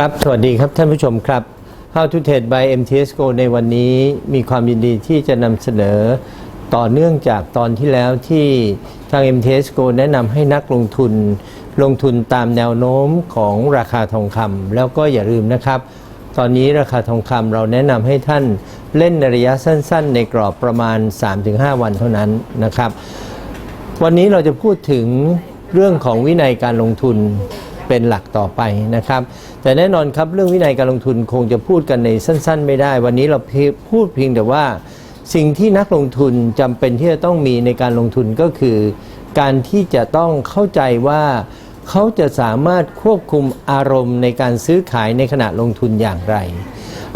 ครับ สวัสดีครับท่านผู้ชมครับ How to Trade by MTS Go ในวันนี้มีความยินดีที่จะนำเสนอต่อเนื่องจากตอนที่แล้วที่ทาง MTS Go แนะนำให้นักลงทุน ลงทุนตามแนวโน้มของราคาทองคำแล้วก็อย่าลืมนะครับ ตอนนี้ราคาทองคำเราแนะนำให้ท่านเล่นในระยะสั้น ๆ ในกรอบประมาณ 3-5 วันเท่านั้นนะครับ วันนี้เราจะพูดถึงเรื่องของวินัยการลงทุน เป็นหลักต่อไปนะครับ แต่แน่นอนครับเรื่องวินัยการลงทุนคงจะพูดกันในสั้น ๆ ไม่ได้ วันนี้เราพูดเพียงแต่ว่า สิ่งที่นักลงทุนจำเป็นที่จะต้องมีในการลงทุนก็คือ การที่จะต้องเข้าใจว่าเขาจะสามารถควบคุมอารมณ์ในการซื้อขายในขณะลงทุนอย่างไร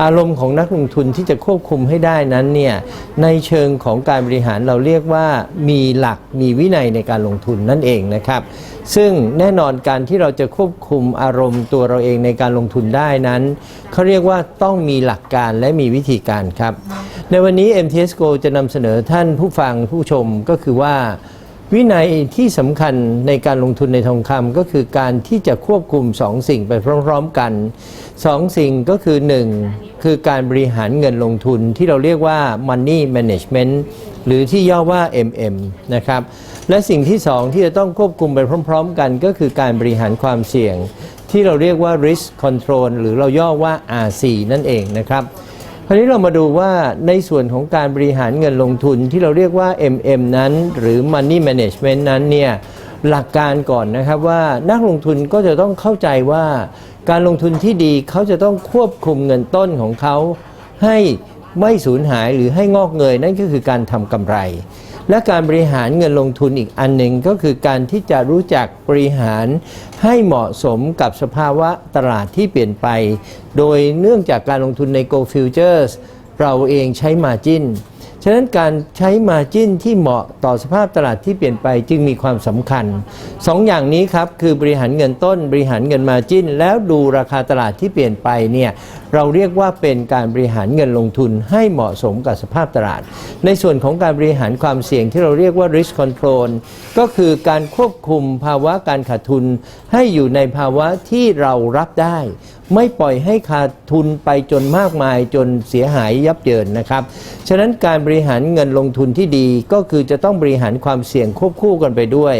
อารมณ์ของนักลงทุนที่จะควบคุมให้ได้นั้นเนี่ยในเชิงของการบริหารเราเรียกว่ามีหลักมีวินัยในการลงทุนนั่นเองนะครับ ซึ่งแน่นอนการที่เราจะควบคุมอารมณ์ตัวเราเองในการลงทุนได้นั้นเขาเรียกว่าต้องมีหลักการและมีวิธีการครับ ในวันนี้ MTS Go จะนำเสนอท่านผู้ฟังผู้ชมก็คือว่า วินัยที่สำคัญในการลงทุนในทองคำก็คือการที่จะควบคุมสองสิ่งไปพร้อมๆกันสองสิ่งก็คือหนึ่งคือการบริหารเงินลงทุนที่เราเรียกว่า money management หรือที่ย่อว่า MM นะครับและสิ่งที่สองที่จะต้องควบคุมไปพร้อม ๆ กัน ก็คือการบริหารความเสี่ยง ที่เราเรียกว่า risk control หรือเราย่อว่า RC นั่นเองนะครับ ราวนี้เรามาดูว่าในส่วนของการบริหารเงินลงทุนที่เราเรียกว่า MM นั้น หรือ Money Management นั้นเนี่ยหลักการก่อนนะครับว่านักลงทุนก็จะต้องเข้าใจว่า การลงทุนที่ดีเขาจะต้องควบคุมเงินต้นของเขา ให้ไม่สูญหายหรือให้งอกเงยนั่นก็คือการทำกำไร และการบริหารเงินลงทุนอีกอันหนึ่งก็คือการที่จะรู้จักบริหารให้เหมาะสมกับสภาวะตลาดที่เปลี่ยนไป โดยเนื่องจากการลงทุนใน Go Futures เราเองใช้ Margin ฉะนั้นการใช้ Margin ที่เหมาะต่อสภาพตลาดที่เปลี่ยนไปจึงมีความสำคัญสองอย่างนี้ครับคือบริหารเงินต้น บริหารเงิน Margin แล้วดูราคาตลาดที่เปลี่ยนไปเนี่ย เราเรียกว่าเป็นการบริหารเงินลงทุนให้เหมาะสมกับสภาพตลาด ในส่วนของการบริหารความเสี่ยงที่เราเรียกว่า risk control ก็คือการควบคุมภาวะการขาดทุน ให้อยู่ในภาวะที่เรารับได้ ไม่ปล่อยให้ขาดทุนไปจนมากมายจนเสียหายยับเยินนะครับ ฉะนั้นการบริหารเงินลงทุนที่ดีก็คือจะต้องบริหารความเสี่ยงควบคู่กันไปด้วย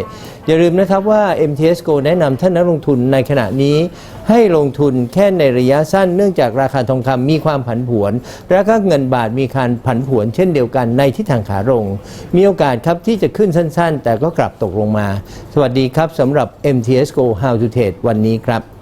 อย่าลืมนะครับว่า MTS Go แนะนำท่านนักลงทุนในขณะนี้ ให้ลงทุนแค่ในระยะสั้นเนื่องจากราคาทองคำมีความผันผวน และก็เงินบาทมีการผันผวน เช่นเดียวกันในทิศทางขาลง มีโอกาสครับที่จะขึ้นสั้น ๆ แต่ก็กลับตกลงมา สวัสดีครับสำหรับ MTS Go How to Trade วันนี้ครับ